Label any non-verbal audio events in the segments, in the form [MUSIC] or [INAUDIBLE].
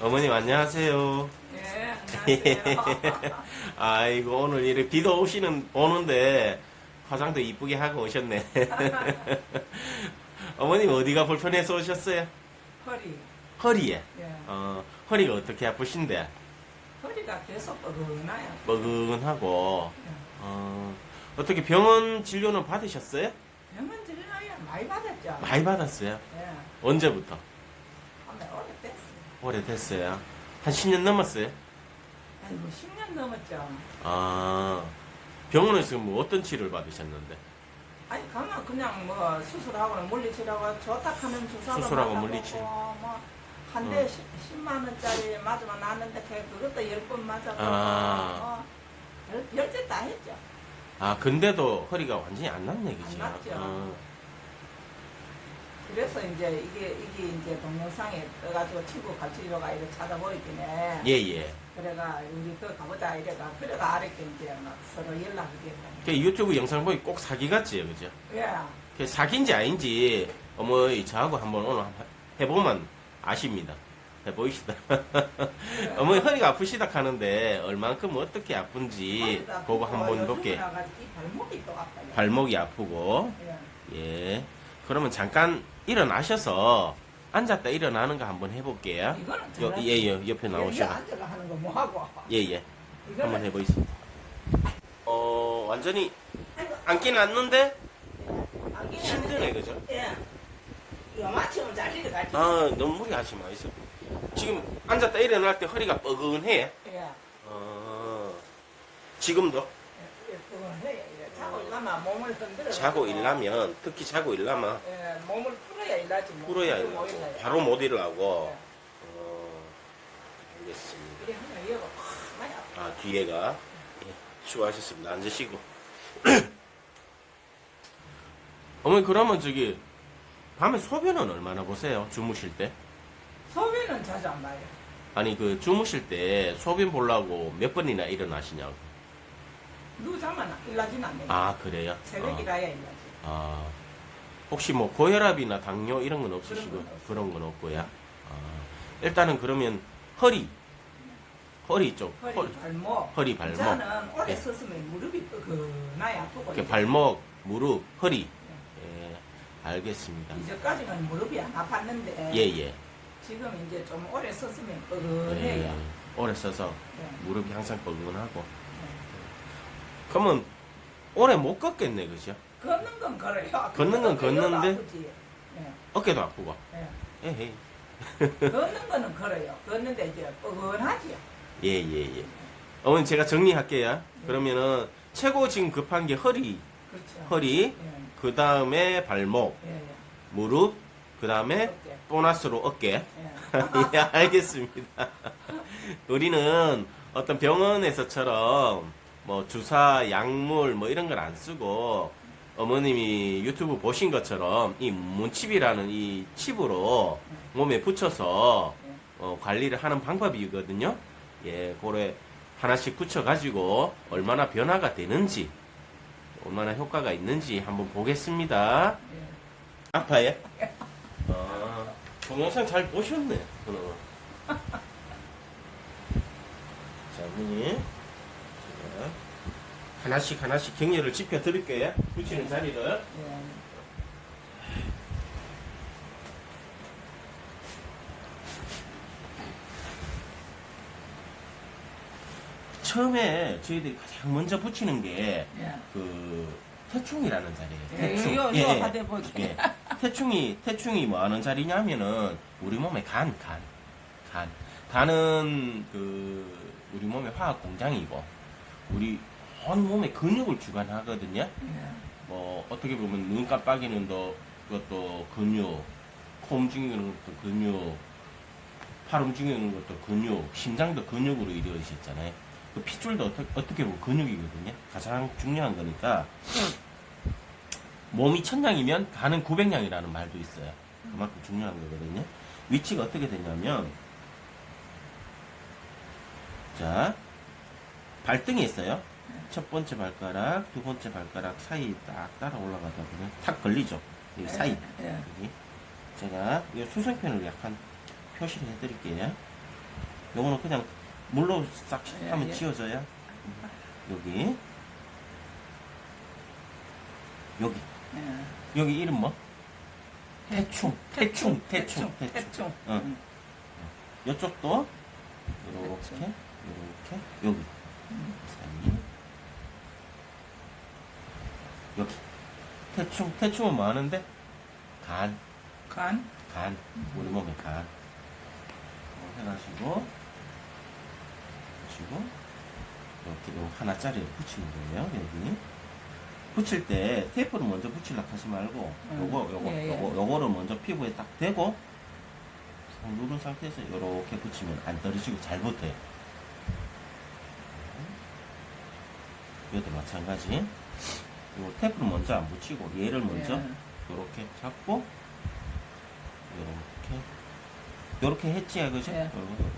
어머님 안녕하세요. 예, 안녕하세요. [LAUGHS] 아이고 오늘 이렇게 비도 오시는 오는데 화장도 이쁘게 하고 오셨네. [LAUGHS] 어머님 어디가 불편해서 오셨어요? 허리, 허리에. 예. 어 허리가 어떻게 아프신데? 허리가 계속 뻐근해요. 뻐근하고 예. 어 어떻게 병원 진료는 받으셨어요? 병원 질러야 많이 받았죠. 많이 받았어요. 예, 언제부터? 오래됐어요. 한 10년 넘었어요? 아이고, 10년 넘었죠. 아 병원에서 뭐 어떤 치료를 받으셨는데? 아니, 가면 그냥 뭐 수술하고는 물리치료하고 좋다 하면 주사도 수술하고 맞아보고 물리치. 뭐, 한 대 어. 10, 만 원짜리 맞으면 나는데 그것도 10번 맞아보고 아. 뭐, 별- 별짓 다 했죠. 아 근데도 허리가 완전히 안 낫네 그죠? 안 낫죠. 어. 그래서 이제 이게 이게 이제 동영상에 떠가지고 친구 이렇게 찾아보이긴 해. 예예. 그래가 우리 또 가보자 이래가 그래가 아랫게 이제 막 서로 연락이 됐다. 그 유튜브 영상 보기 꼭 사기 같지요 그죠? 예. 그 사기인지 아닌지 어머니 저하고 한번 오늘 한번 해보면 아십니다. 해보이시다. [LAUGHS] 어머니 허리가 아프시다 하는데 얼만큼 어떻게 아픈지 그거 아프고 한번 볼게. 이 발목이 또. 발목이 아프고 예. 예. 그러면 잠깐 일어나셔서 앉았다 일어나는 거 한번 해볼게요. 이거는 요, 잘하지. 예, 예, 옆에 나오셔. 앉아가 하는 거 뭐 하고. 예, 예. 한번 이거는 해보이세요. 어, 완전히 앉긴 앉는데 힘드네, 그죠? 예. 요만치면 잘 일어가지. 아, 너무 무리하지 마이소. 지금 앉았다 일어날 때 허리가 뻐근해. 예. 어, 지금도 예, 그건 해. 예. 자고 일하면 몸을 흔들어. 자고 일하면, 특히 자고 일하면 예, 몸을 풀어야 일하지. 뭐. 풀어야 일하고, 못 일어나요. 바로 못 일어나고. 예. 어, 알겠습니다. 이래 하면 확 많이 아파. 아, 뒤에가. 예, 수고하셨습니다. 앉으시고. [COUGHS] 어머니, 그러면 저기, 밤에 소변은 얼마나 보세요? 주무실 때? 소변은 자주 안 봐요. 아니, 그, 주무실 때 소변 보려고 몇 번이나 일어나시냐고. 자면. 아, 그래요? 새벽에 어. 가야 일하지. 아, 혹시 뭐 고혈압이나 당뇨 이런 건 없으시고 그런 건 없어요. 없고요. 아, 일단은 그러면 허리, 허리 쪽, 허리, 허리, 발목. 허리, 발목, 저는 오래 예. 섰으면 무릎이 뻐근하게 아프고. 이렇게 발목, 무릎, 허리. 예, 알겠습니다. 이제까지는 무릎이 안 아팠는데. 예, 예. 지금 이제 좀 오래 예, 뻐근해요. 오래 써서 예. 무릎이 항상 뻐근하고. 예. 그러면 오래 못 걷겠네, 그죠? 걷는 건 걸어요. [LAUGHS] 걷는 건 걷는데? 아프지. 예. 어깨도 아프고. 예. 에헤이. [LAUGHS] 걷는 거는 걸어요. 걷는데 이제 뻐근하지요. 예, 예, 예. 어머니 제가 정리할게요. 그러면은 최고 지금 급한 게 허리, 그렇죠. 허리, 예. 그 다음에 발목, 예. 예. 무릎, 그 다음에 어깨. 보너스로 어깨. 예. [LAUGHS] 예, 알겠습니다. 우리는 어떤 병원에서처럼 뭐 주사, 약물 뭐 이런 걸 안 쓰고 어머님이 유튜브 보신 것처럼 이 문칩이라는 이 칩으로 몸에 붙여서 예. 어, 관리를 하는 방법이거든요. 예, 고래 하나씩 붙여가지고 얼마나 변화가 되는지, 얼마나 효과가 있는지 한번 보겠습니다. 예. 아파요? 아, 동영상 잘 보셨네, 그놈은. [LAUGHS] 자, 어머니. 하나씩 하나씩 격려를 지펴드릴게요. 붙이는 자리를. 예. 처음에 저희들이 가장 먼저 붙이는 게, 예. 그, 태충이라는 자리예요. 예, 태충. 이거, 예, 이거 예. 보게. 예. 태충이, 태충이 뭐 하는 자리냐면은, 우리 몸의 간, 간. 간. 간은, 그, 우리 몸의 화학 공장이고, 우리 온 몸의 근육을 주관하거든요. 예. 뭐, 어떻게 보면 눈 깜빡이는 도, 그것도 근육, 코 움직이는 것도 근육, 팔 움직이는 것도 근육, 심장도 근육으로 이루어져 있잖아요. 그 핏줄도 어떻게, 어떻게 보면 근육이거든요. 가장 중요한 거니까. 몸이 천냥이면 간은 900냥이라는 말도 있어요. 그만큼 중요한 거거든요. 위치가 어떻게 되냐면, 자, 발등에 있어요. 첫 번째 발가락, 두 번째 발가락 사이 딱 따라 올라가다 보면 탁 걸리죠. 여기 사이. 예. 여기. 제가 이 수성편을 약간 표시를 해드릴게요. 요거는 그냥 물로 싹 예, 하면 예. 지워져야 여기 여기 예. 여기 이름 뭐? 태충 태충 태충 태충. 태충. 어. 음. 이쪽도 이렇게 태충. 이렇게 여기 음. 사이 여기 태충 태충은 뭐 하는데 간 간. 간, 우리 몸에 간. 어, 해가지고, 붙이고, 이렇게 요 하나짜리를 붙이는 거예요, 여기. 붙일 때 테이프를 먼저 붙이려고 하지 말고, 음, 요거, 요거, 예, 예. 요거, 요거를 먼저 피부에 딱 대고, 상 누른 상태에서 이렇게 붙이면 안 떨어지고 잘 붙어요. 이것도 마찬가지. 요 테이프를 먼저 안 붙이고, 얘를 먼저 예. 요렇게 잡고 요렇게 요렇게 했지 그죠? 예. 요거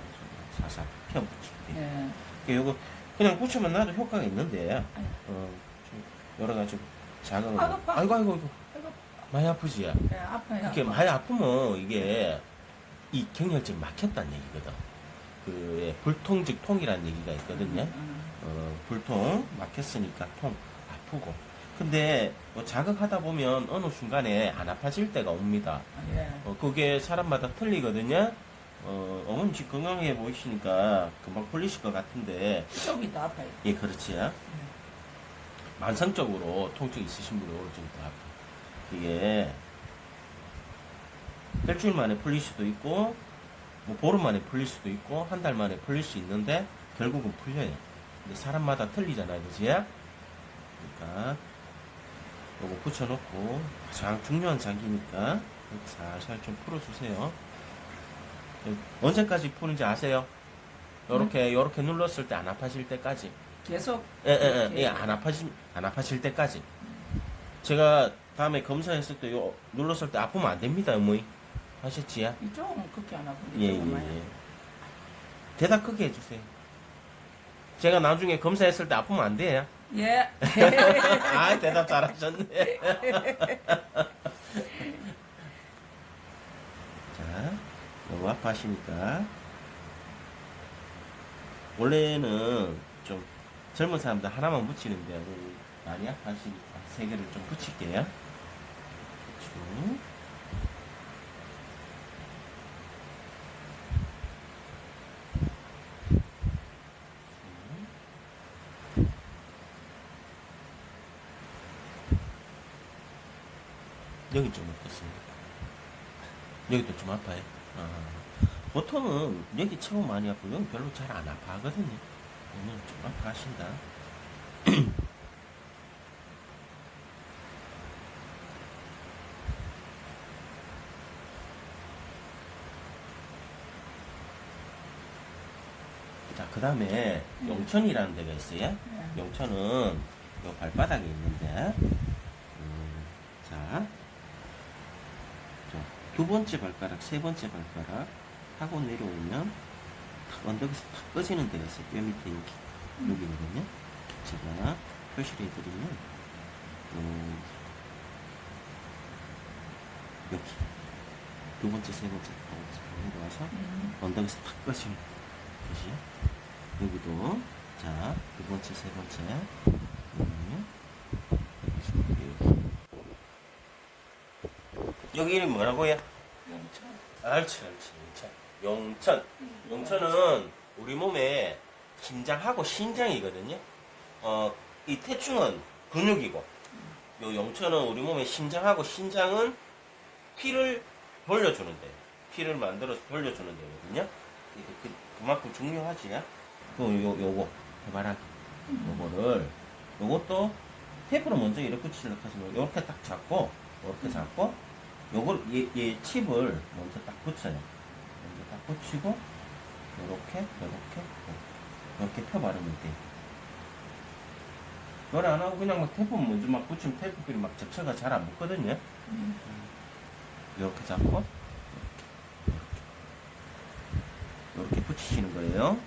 사사 펴붙이게 예. 예. 요거 그냥 붙이면 나도 효과가 있는데 어, 좀 여러 가지 자극을 아이고, 아파. 아이고 아이고 아이고 아이고, 많이 아프지? 예, 아파요. 이렇게. 많이 아프면 이게 이 경혈증 막혔다는 얘기거든 그 예, 불통즉 통이라는 얘기가 있거든요 음, 어, 불통 막혔으니까 통 아프고 근데 뭐 자극하다 보면 어느 순간에 안 아파질 때가 옵니다. 음. 예. 어, 그게 사람마다 틀리거든요. 어, 어머니 지금 건강해 보이시니까 금방 풀리실 것 같은데. 쪽이 더 아파요. 예 그렇지 만성적으로 통증 있으신 분이 오늘 좀더 아파 그게 일주일 만에 풀릴 수도 있고 뭐 보름 만에 풀릴 수도 있고 한 달 만에 풀릴 수 있는데 결국은 풀려요. 근데 사람마다 틀리잖아요 그지 그러니까 요거 붙여놓고 가장 중요한 장기니까 살살 좀 풀어주세요 언제까지 푸는지 아세요? 요렇게 요렇게 눌렀을 때 안 아파질 때까지 계속 예, 예, 예. 예, 안 아파지, 안 아파질 때까지. 제가 다음에 검사했을 때, 요, 눌렀을 때 아프면 안 됩니다, 어머니. 하셨지야? 이쪽은 그렇게 안 아픈데 예, 예, 많이 예. 대답 크게 해주세요. 제가 나중에 검사했을 때 아프면 안 돼요. 예. [LAUGHS] 아, 대답 잘하셨네. [LAUGHS] 자, 너무 아파하시니까. 원래는 좀 젊은 사람들 하나만 붙이는데 오늘 많이 아파하시니까 세 개를 좀 붙일게요. 쭉. 여기 좀 어떻습니까? 여기도 좀 아파요. 아, 보통은 여기 처음 많이 아프고 여기 별로 잘 안 아파하거든요. 오늘 좀 아파하신다. [CLEARS THROAT] 자, 그 다음에 용천이라는 데가 있어요. 예. 용천은 요 발바닥에 있는데, 음, 자, 자, 두 번째 발가락, 세 번째 발가락 하고 내려오면 탁 언덕에서 탁 꺼지는 데가 있어요. 뼈 밑에 여기, 여기거든요. 제가 표시를 해드리면, 음, 여기. 두 번째, 세 번째, 딱 내려와서 음. 언덕에서 탁 꺼지는 것이 여기도 자 두 번째 세 번째 음. 여기 이름 뭐라고요? 옳지 옳지. 용천 용천 용천은 우리 몸의 심장하고 신장이거든요. 어 이 태충은 근육이고 요 용천은 우리 몸의 심장하고 신장은 피를 돌려주는 데 피를 만들어서 돌려주는 데거든요. 이게 그, 그만큼 중요하지 그 요, 요거 해바라기. 요거를 요것도 테이프로 먼저 이렇게 붙이려고 하시면 요렇게 딱 잡고 요렇게 잡고 요걸 얘, 얘 칩을 먼저 딱 붙여요 먼저 딱 붙이고 요렇게 요렇게 요렇게 펴바르면 돼 그걸 안 하고 그냥 막 테이프 먼저 막 붙이면 테이프끼리 막 접착가 잘안 붙거든요 음. 이렇게 잡고 이렇게 붙이시는 거예요.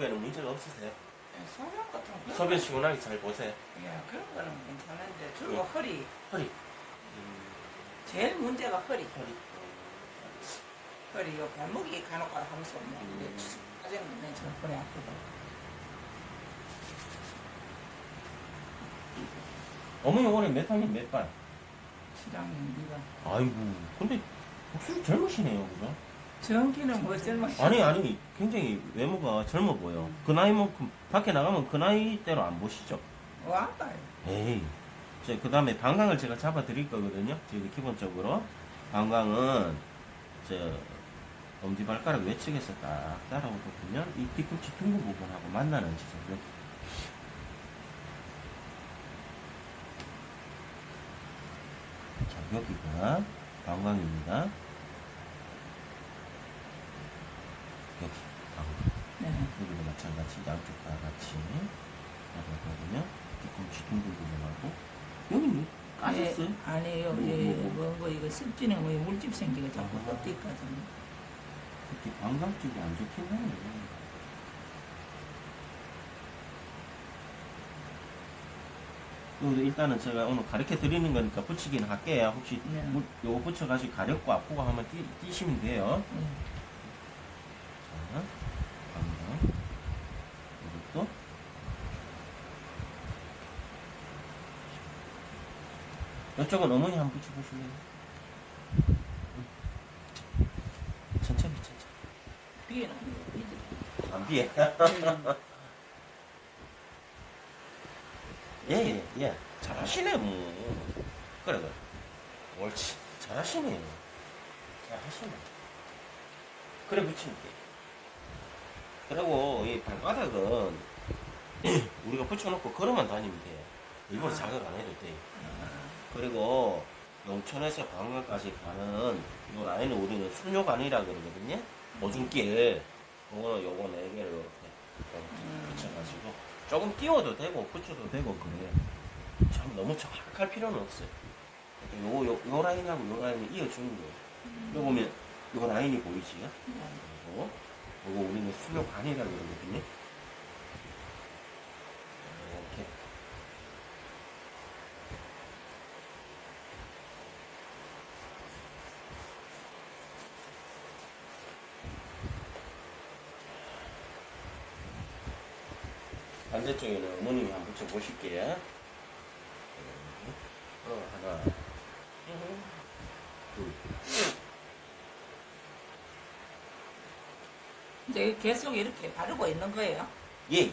예. 쪽에는 문제가 없으세요? 소변 같은 거. 소변 시원하게 잘 보세요. 야, 그런 거는 괜찮은데 주로 허리. 허리. 제일 문제가 허리. 허리. 허리 요 발목이 간혹 가다 하면서 뭐 음. 짜증 내저 허리 아프고. 어머니 올해 몇 학년 몇 반? 시장님 네가. 아이고, 근데 목소리 젊으시네요, 그죠? 정기는 뭐 젊어. 아니, 아니, 굉장히 외모가 젊어 보여. 그 나이만큼, 밖에 나가면 그 나이대로 안 보시죠? 와봐. 에이. 저, 그 다음에 방광을 제가 잡아 드릴 거거든요. 저기 기본적으로. 방광은, 저, 엄지 발가락 외측에서 딱 따라오고 보면 이 뒤꿈치 둥근 부분하고 만나는 지점. 자, 여기가 방광입니다. 여기, 방광. 네. 여기도 마찬가지 양쪽 다 같이 나가거든요. 뒤꿈치 둥근 부분하고 여기는 까졌어요. 예, 아니요, 뭐, 예, 뭐, 뭐, 뭐, 이거 습진에 뭐 물집 생기고 자꾸 아. 껍데기까지. 특히 방광 쪽이 안 좋긴 하네. 요거 일단은 제가 오늘 가르쳐 드리는 거니까 붙이긴 할게요. 혹시 네. 물- 요거 붙여가지고 가렵고 아프고 하면 뛰, 뛰시면 돼요. 예. 자, 방광. 이것도. 이쪽은 어머니 한번 붙여보실래요? 천천히, 천천히. 비에는. 안 비해. 예, 예, 예. 잘하시네, 뭐. 그래, 그래. 옳지. 잘하시네. 잘하시네. 그래, 붙이면 돼. 그리고 이 발바닥은 [CLEARS THROAT] 우리가 붙여놓고 걸어만 다니면 돼. 일부러 아. 자극 안 해도 돼. 그리고 용천에서 방광까지 가는 이 라인을 우리는 순요관이라 그러거든요. 오줌길. 요거는 요거 네 개를 이렇게 음. 붙여가지고 조금 띄워도 되고 붙여도 되고 그래요. 참 너무 정확할 필요는 없어요. 요거 요, 요 라인하고 요 라인을 이어주는 거예요. 요 보면 요 라인이 보이지요? 요거 요거 우리는 순요관이라 그러거든요. 이렇게 반대쪽에는 어머님이 한번 붙여보실게요. 어, 하나, 둘. 이제 계속 이렇게 바르고 있는 거예요. 예.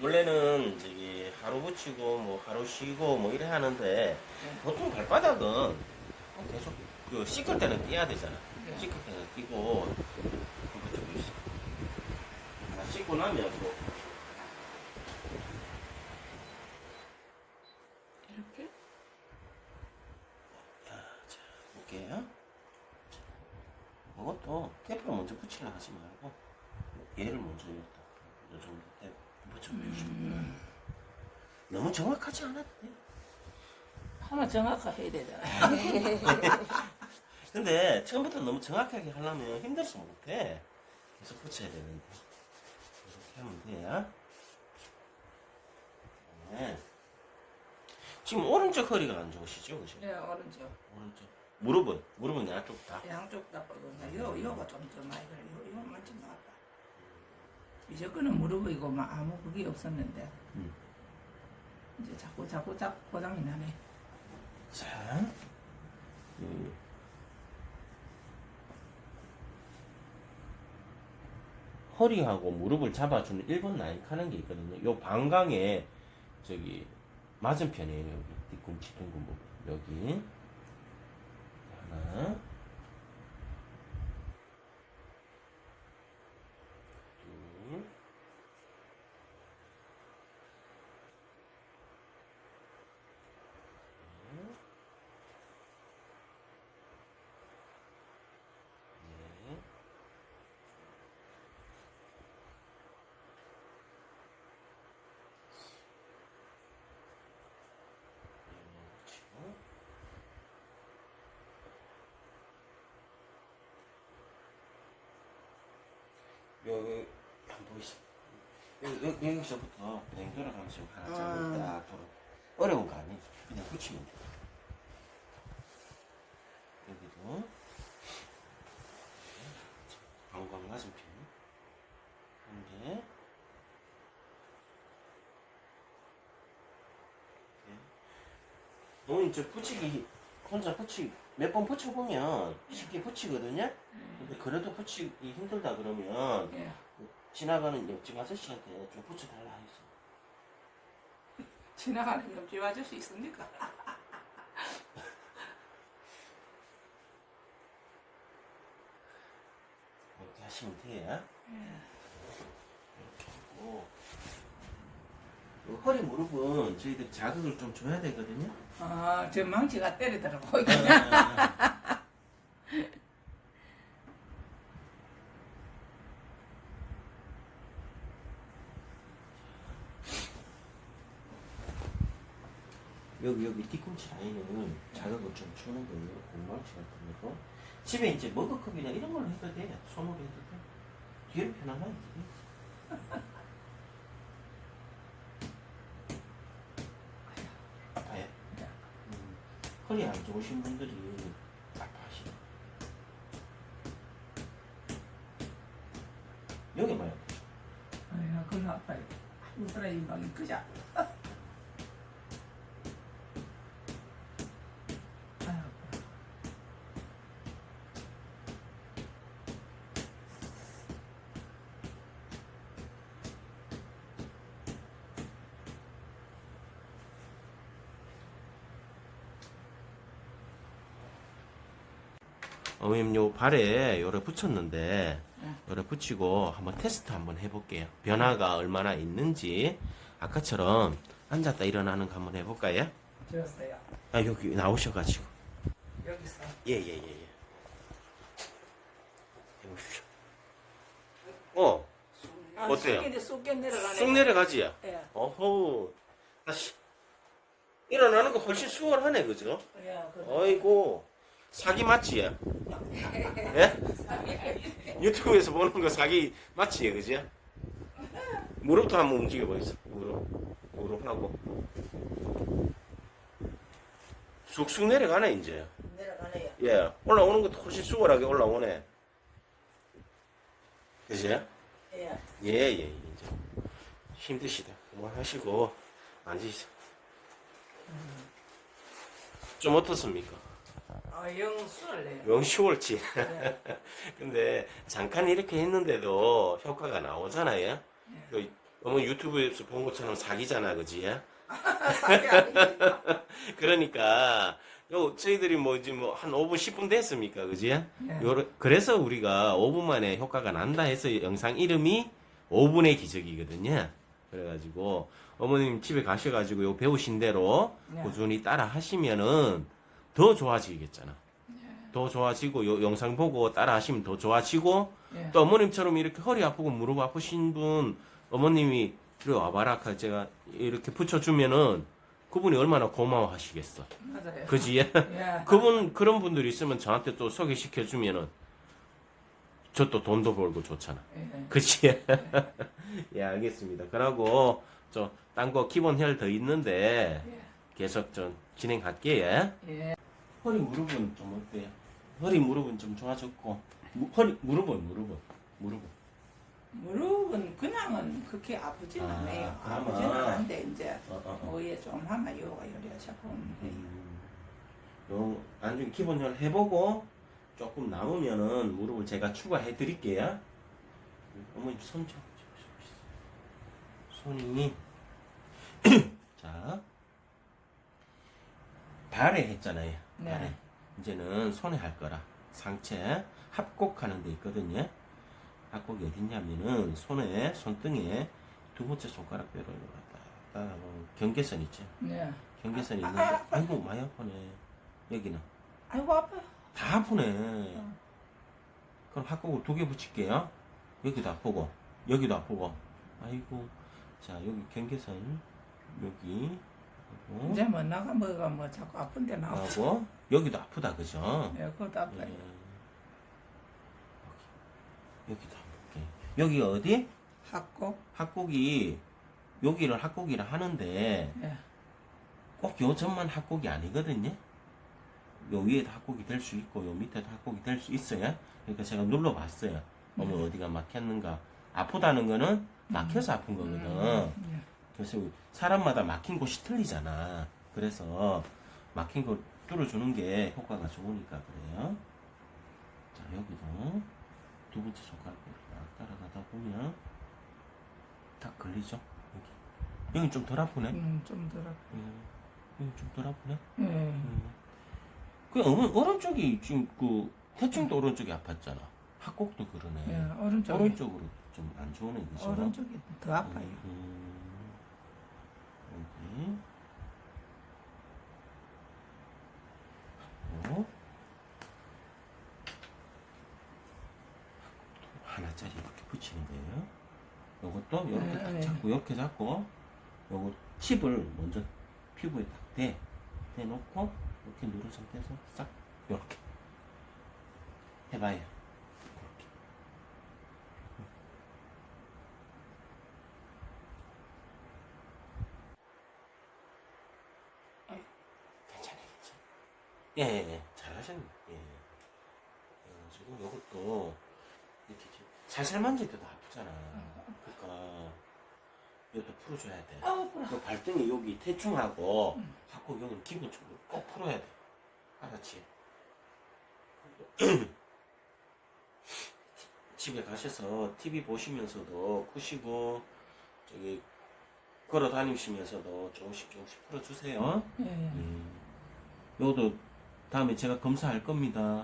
원래는 저기 하루 붙이고 뭐 하루 쉬고 뭐 이래 하는데 보통 발바닥은 계속 그 씻을 때는 띄어야 되잖아. 네. 씻을 때는 띄고. 하나 씻고 나면 또 이렇게. 자, 볼게요. 이것도 테이프를 먼저 붙이려 하지 말고 얘를 먼저 여기다 이 정도 테이프 붙여주시고 음. 너무 정확하지 돼요. 하나 정확하게 해야 되잖아요. [LAUGHS] 근데 처음부터 너무 정확하게 하려면 힘들어서 못해. 계속 붙여야 되는데 이렇게 하면 돼요. 네. 지금 오른쪽 허리가 안 좋으시죠, 그죠? 네, 오른쪽. 오른쪽 무릎은 무릎은 양쪽 다. 양쪽 다 뻗었나. 요, 요가 좀 더 많이 그래. 요, 요만 좀 나왔다. 이제 거는 무릎이고 막 아무 그게 없었는데. 음. 이제 자꾸 자꾸 자꾸 고장이 나네. 자, 음. 허리하고 무릎을 잡아주는 1번 라인 하는 게 있거든요. 요 방광에 저기 맞은편이에요. 여기 뒤꿈치 둥근 부분 여기 하나, 둘, 네. 그렇죠. 여기 안 보이시? 여기, 여기, 여기서부터 뱅 돌아가면서 하나 음. 잡고 딱 돌아. 어려운 거 아니지. 그냥 붙이면 돼. 여기도. 방광 맞은편. 한 개. 너는 저 붙이기 혼자 붙이 몇 번 붙여보면 쉽게 붙이거든요. 근데 그래도 붙이기 힘들다 그러면 예. 지나가는 옆집 아저씨한테 좀 붙여달라 해서 지나가는 옆집 아저씨 있습니까? 이렇게 하시면 돼요. 예. 이렇게 하고 이 허리 무릎은 저희들이 자극을 좀 줘야 되거든요. 아, 저 망치가 때리더라고. 아, [LAUGHS] 여기 여기 뒤꿈치 라인을 자극을 좀 주는 거예요. 공망치 같은 거. 집에 이제 머그컵이나 이런 걸로 해도 돼. 손으로 해도 돼. 뒤로 편안하게. 허리 안 좋으신 분들이 아파하시네. 여기 아프죠. 아야, 그건 아파요. 우드라 이방이 크자. 어머님 요 발에 요래 붙였는데 네. 요래 붙이고 한번 테스트 한번 해볼게요. 변화가 얼마나 있는지 아까처럼 앉았다 일어나는 거 한번 해볼까요? 좋았어요. 아 여기 나오셔가지고 여기서. 예예예 예, 예. 해보십시오. 어, 아, 어때요? 쑥, 쑥 내려가네. 쑥 내려가지? 예. 어허, 다시 일어나는 거 훨씬 수월하네, 그죠? 예, 그. 어이고 사기 맞지? 예? 유튜브에서 보는 거 사기 맞지, 그죠? 무릎도 한번 움직여 보이소. 무릎, 무릎하고 쑥쑥 내려가네 이제. 내려가네요. 예, 올라오는 것도 훨씬 수월하게 올라오네. 그죠? 예. 예, 예, 이제 힘드시다. 그만하시고 앉으시죠. 좀 어떻습니까? 아, 영수할래요. 영 쉬울지. 예. [LAUGHS] 근데 잠깐 이렇게 했는데도 효과가 나오잖아요. 그 어머 유튜브에서 본 것처럼 사기잖아, 그지? [LAUGHS] 사기. [LAUGHS] 그러니까 요 저희들이 뭐 이제 뭐 한 5분 10분 됐습니까, 그지? 네. 요러- 그래서 우리가 5분 만에 효과가 난다 해서 영상 이름이 5분의 기적이거든요. 그래가지고 어머님 집에 가셔가지고 요 배우신 대로 네. 꾸준히 따라 하시면은 더 좋아지겠잖아. 더 좋아지고 요 영상 보고 따라 하시면 더 좋아지고 예. 또 어머님처럼 이렇게 허리 아프고 무릎 아프신 분 어머님이 그래 와봐라 카 제가 이렇게 붙여주면은 그분이 얼마나 고마워하시겠어. 맞아요. 그지? [LAUGHS] 예. 그분 그런 분들이 있으면 저한테 또 소개시켜 주면은 저 또 돈도 벌고 좋잖아. 예. 그치? [LAUGHS] 예, 알겠습니다. 그러고 저 딴 거 기본 혈 더 있는데 예. 계속 좀 진행할게요. 예. 허리 무릎은 좀 어때요? 허리 무릎은 좀 좋아졌고 무, 허리 무릎은 무릎은 무릎은 무릎은 그냥은 그렇게 아프진 아, 않아요. 그러면- 아프지는 않은데 이제 어, 어, 어. 좀 하면 요가 요리가 자꾸 음, 요 나중에 기본 혈 해보고 조금 남으면은 무릎을 제가 추가해 드릴게요. 어머니 손 좀. 손이 [CLEARS THROAT] 자 발에 했잖아요. 네. 발에 이제는 손에 할 거라 상체 합곡하는 데 있거든요. 합곡이 어딨냐면은 손에 손등에 두 번째 손가락 뼈를 갖다 갖다 경계선 있죠. 네. 경계선이 아, 있는데 아, 아 이고 많이 아프네 여기는 아이고 아파요. 다 아프네 그럼 합곡을 두 개 붙일게요 여기도 아프고 여기도 아프고 아이고 자 여기 경계선 여기 하고 이제 뭐 나가 뭐가 뭐 자꾸 아픈데 나오고. 하고 여기도 아프다 그죠 예, 그것도 아파요. 예. 여기. 여기도 한번 볼게요 여기 어디 학고 합곡이 여기를 합곡이라 하는데 예. 꼭 요 점만 합곡이 아니거든요. 요 위에도 합곡이 될수 있고 요 밑에도 합곡이 될수 있어요. 그러니까 제가 눌러봤어요. 어머 음. 어디가 막혔는가. 아프다는 거는 막혀서 아픈 거거든. 음, 그래서 사람마다 막힌 곳이 틀리잖아. 그래서 막힌 곳 뚫어주는 게 효과가 좋으니까 그래요. 자 여기도 두 번째 손가락으로 딱 따라가다 보면 딱 걸리죠. 여기 여기 좀 덜 아프네. 음, 좀 들어. 음, 여기 좀 덜 아프네. 예. 음. 그 오른, 오른쪽이 지금 그 대충도 오른쪽이 아팠잖아. 합곡도 그러네. 예, 오른쪽에 오른쪽으로 좀 안 좋으네 그죠? 오른쪽이 더 아파요. 음, 여 하나짜리 이렇게 붙이는 거예요. 요것도 이렇게 네, 딱 네. 잡고 이렇게 잡고 요거 칩을 먼저 피부에 딱 대, 대놓고 이렇게 누른 상태에서 싹 이렇게 해봐요. 이렇게. 괜찮아요, 괜찮아요. 예, 예, 예. 잘 하셨네. 예. 그래가지고 이것도 이렇게 좀 살살 만질 때도 아프잖아. 그러니까 이것도 풀어줘야 돼. 아우, 아파. 그 발등이 여기 대충하고 하고 여기는 기본적으로 꼭 풀어야 돼. 알았지? [CLEARS THROAT] 집에 가셔서 TV 보시면서도 푸시고 저기 걸어 다니시면서도 조금씩 조금씩 풀어주세요. 예, 예. 음. 요도 다음에 제가 검사할 겁니다.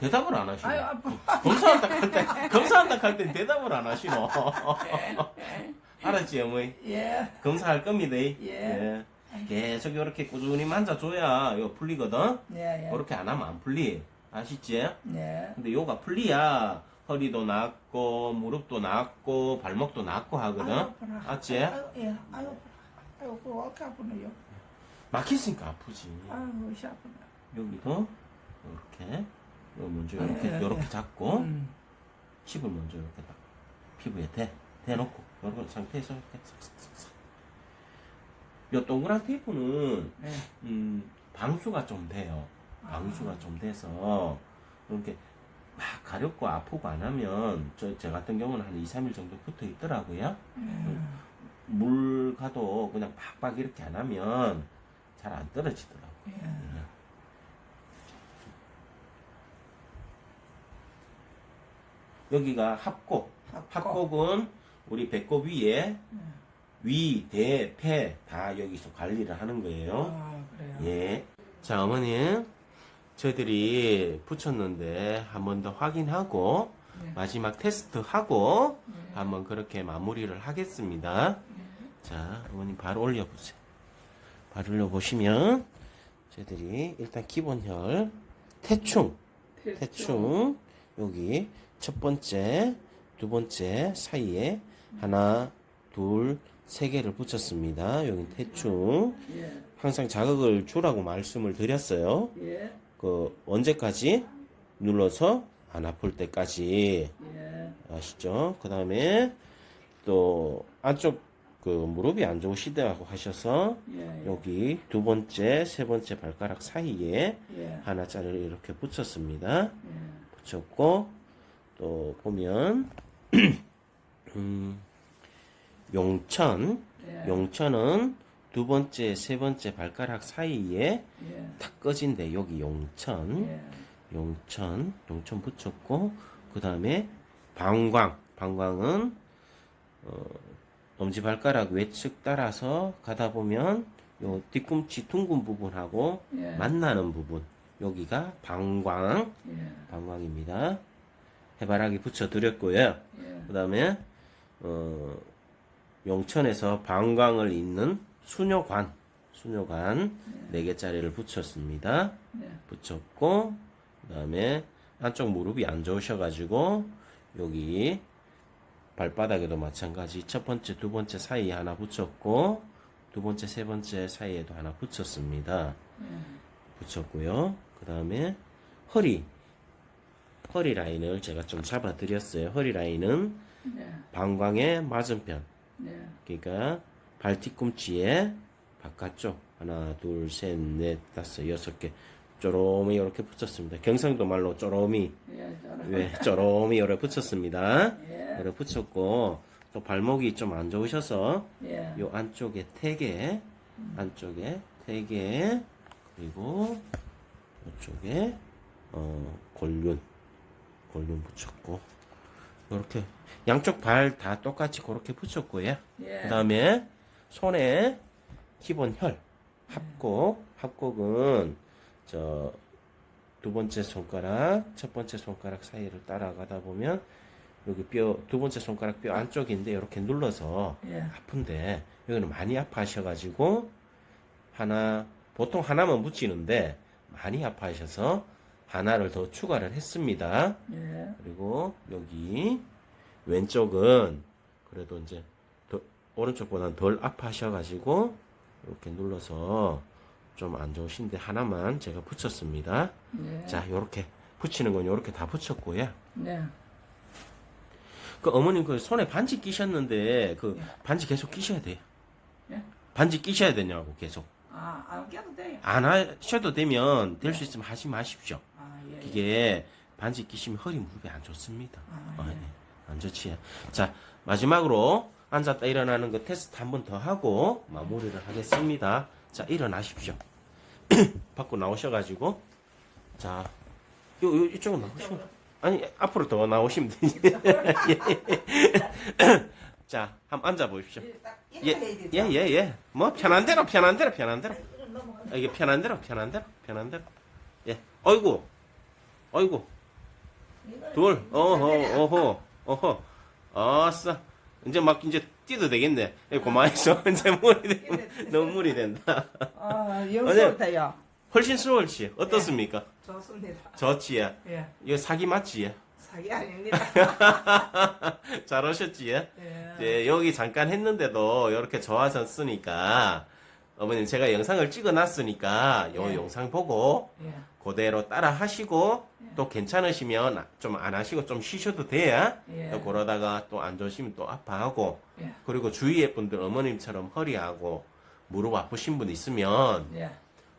대답을 안 하시네. 아유, 아파. 검사한다 할 때, 검사한다 할 때 대답을 안 하시노. [LAUGHS] 알았지, 어머니? 예. 검사할 겁니다. 예. 계속 이렇게 꾸준히 만져줘야 요 풀리거든? 예, 예. 그렇게 안 하면 안 풀리. 아시지? 예. 근데 요가 풀리야 허리도 낫고, 무릎도 낫고, 발목도 낫고 하거든? 아유. 맞지? 아유, 예. 아유, 아파라. 아유, 이렇게 아프노요? 막혔으니까 아프지. 아유, 씨 아프네. 여기도 이렇게 요 먼저 이렇게 예, 예, 이렇게 예. 잡고 음. 칩을 먼저 이렇게 딱 피부에 대 대놓고 이런 상태에서 이렇게 싹싹싹싹 요 동그란 테이프는 예. 음 방수가 좀 돼요 방수가 아. 좀 돼서 이렇게 막 가렵고 아프고 안 하면 저, 제 같은 경우는 한 2, 3일 정도 붙어 있더라고요 예. 물 가도 그냥 팍팍 이렇게 안 하면 잘 안 떨어지더라고요 예. 여기가 합곡. 합곡 은 우리 배꼽 위에 위, 대, 폐 다 여기서 관리를 하는 거예요. 아, 그래요? 예. 자, 어머님. 저희들이 붙였는데 한 번 더 확인하고 네. 마지막 테스트 하고 네. 한번 그렇게 마무리를 하겠습니다. 네. 자, 어머님 바로 올려보세요. 바로 올려보시면 저희들이 일단 기본혈 태충 대충 여기 첫 번째, 두 번째 사이에 하나, 둘, 세 개를 붙였습니다. 여기 대충 예. 항상 자극을 주라고 말씀을 드렸어요. 예. 그 언제까지 눌러서 안 아플 때까지 예. 아시죠? 그 다음에 또 안쪽 그 무릎이 안 좋으시다고 하셔서 예. 여기 두 번째, 세 번째 발가락 사이에 예. 하나짜리를 이렇게 붙였습니다. 예. 붙였고 또 보면 [CLEARS THROAT] 음, 용천 예. 용천은 두 번째 세 번째 발가락 사이에 예. 탁 꺼진데 여기 용천 예. 용천 용천 붙였고 그 다음에 방광 방광은 어, 엄지 발가락 외측 따라서 가다 보면 요 뒤꿈치 둥근 부분하고 예. 만나는 부분 여기가 방광 예. 방광입니다. 해바라기 붙여드렸고요. 예. 그 다음에 어, 용천에서 방광을 잇는 수녀관, 수녀관 네 개짜리를 붙였습니다. 예. 붙였고 그 다음에 한쪽 무릎이 안 좋으셔가지고 여기 발바닥에도 마찬가지 첫 번째, 두 번째 사이에 하나 붙였고 두 번째, 세 번째 사이에도 하나 붙였습니다. 붙였고요. 그 다음에 허리 허리 라인을 제가 좀 잡아드렸어요. 허리 라인은 네. 방광의 맞은편. 네. 그러니까 발 뒤꿈치에 바깥쪽 하나, 둘, 셋, 넷, 다섯, 여섯 개 쪼로미 이렇게 붙였습니다. 경상도 말로 쪼로미, 예. 네, 쪼로미 이렇게 붙였습니다. 예. 이렇게 붙였고 또 발목이 좀 안 좋으셔서 예. 요 안쪽에 태개, 안쪽에 태개 그리고 이쪽에 어 골륜, 골륜 붙였고 이렇게 양쪽 발 다 똑같이 그렇게 붙였고요. 예. 그 다음에 손에 기본 혈 합곡 합곡은 저 두 번째 손가락 첫 번째 손가락 사이를 따라가다 보면 여기 뼈 두 번째 손가락 뼈 안쪽인데 이렇게 눌러서 예. 아픈데 여기는 많이 아파하셔가지고 하나 보통 하나만 붙이는데 많이 아파하셔서 하나를 더 추가를 했습니다. 예. 그리고 여기 왼쪽은 그래도 이제 더, 오른쪽보다는 덜 아파하셔가지고 이렇게 눌러서 좀 안 좋으신데 하나만 제가 붙였습니다. 예. 자, 요렇게 붙이는 건 요렇게 다 붙였고요. 네. 그 어머님 그 손에 반지 끼셨는데 그 반지 계속 끼셔야 돼요. 예? 반지 끼셔야 되냐고 계속. 아, 안 껴도 돼요. 안 하셔도 되면 될수 있으면 하지 마십시오. 아, 예. 예. 이게 반지 끼시면 허리 무릎이 안 좋습니다. 아, 아, 예. 네. 안 좋지. 자, 마지막으로 앉았다 일어나는 거 테스트 한 번 더 하고 마무리를 하겠습니다. 자, 일어나십시오. [CLEARS THROAT] 밖으로 나오셔가지고. 자, 요, 요, 이쪽으로 나오시면. 아니, 앞으로 더 나오시면 되지. [LAUGHS] [LAUGHS] 자, 한번 앉아 보십시오. 딱 예, 예, 되죠? 예, 예. 뭐, 편한 대로, 편한 대로, 편한 대로. 아, 이게 편한 대로, 편한 대로, 편한 대로. 예. 어이구, 어이구. 둘, 어허, 어허, 어허. 아싸. 이제 막 이제 뛰도 되겠네. 예, 고마해서 [LAUGHS] 이제 물이 된, 너무 물이 된다. 아, 영수부터요. 훨씬 수월지. 어떻습니까? 좋습니다. 좋지. 예. 예. 이거 사기 맞지? 예? 사기 아닙니다. [LAUGHS] 잘 오셨지? 예? 예. 여기 잠깐 했는데도 이렇게 좋아졌으니까 어머님 제가 영상을 찍어 놨으니까 요 예. 영상 보고 예. 그대로 따라 하시고 또 괜찮으시면 좀 안 하시고 좀 쉬셔도 돼야 예. 또 그러다가 또 안 좋으시면 또 아파하고 예. 그리고 주위의 분들 어머님처럼 허리하고 무릎 아프신 분 있으면 예.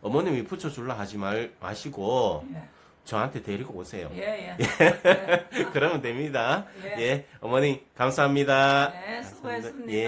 어머님이 붙여줄라 하지 말, 마시고 예. 저한테 데리고 오세요. 예. 예. [LAUGHS] 그러면 됩니다. 예. 예, 어머니 감사합니다. 네, 수고했습니다. 예.